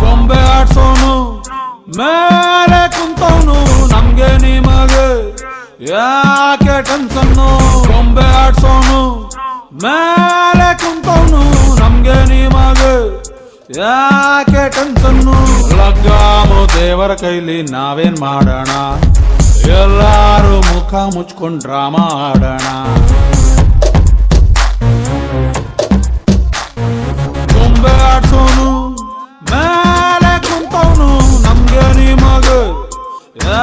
ಗೊಂಬೆ ಆಡ್ಸೋನು, ಮೇಲೆ ಕುಂತವನು, ನಮ್ಗೆ ನಿಮಗೆ ಯಾಕೆ ಟೆನ್ಸನ್ನು ಗೊಂಬೆ ಆಡ್ಸೋನು, ಮೇಲೆ ಕುಂತವನು, ನಮ್ಗೆ ನಿಮಗೆ ಯಾಕೆ ಟೆನ್ಸನ್ನು ಲಗ್ಗಾಮು ದೇವರ ಕೈಲಿ ನಾವೇನ್ ಮಾಡೋಣ? ಎಲ್ಲಾರು ಮುಖ ಮುಚ್ಕೊಂಡ್ರಾ ಡ್ರಾಮಾ ಆಡೋಣ. ಆಡ್ಸೋನು ಮೇಲೆ ಕುಂತವನು ನಮ್ಗೆ ನಿಮಗ ಯಾ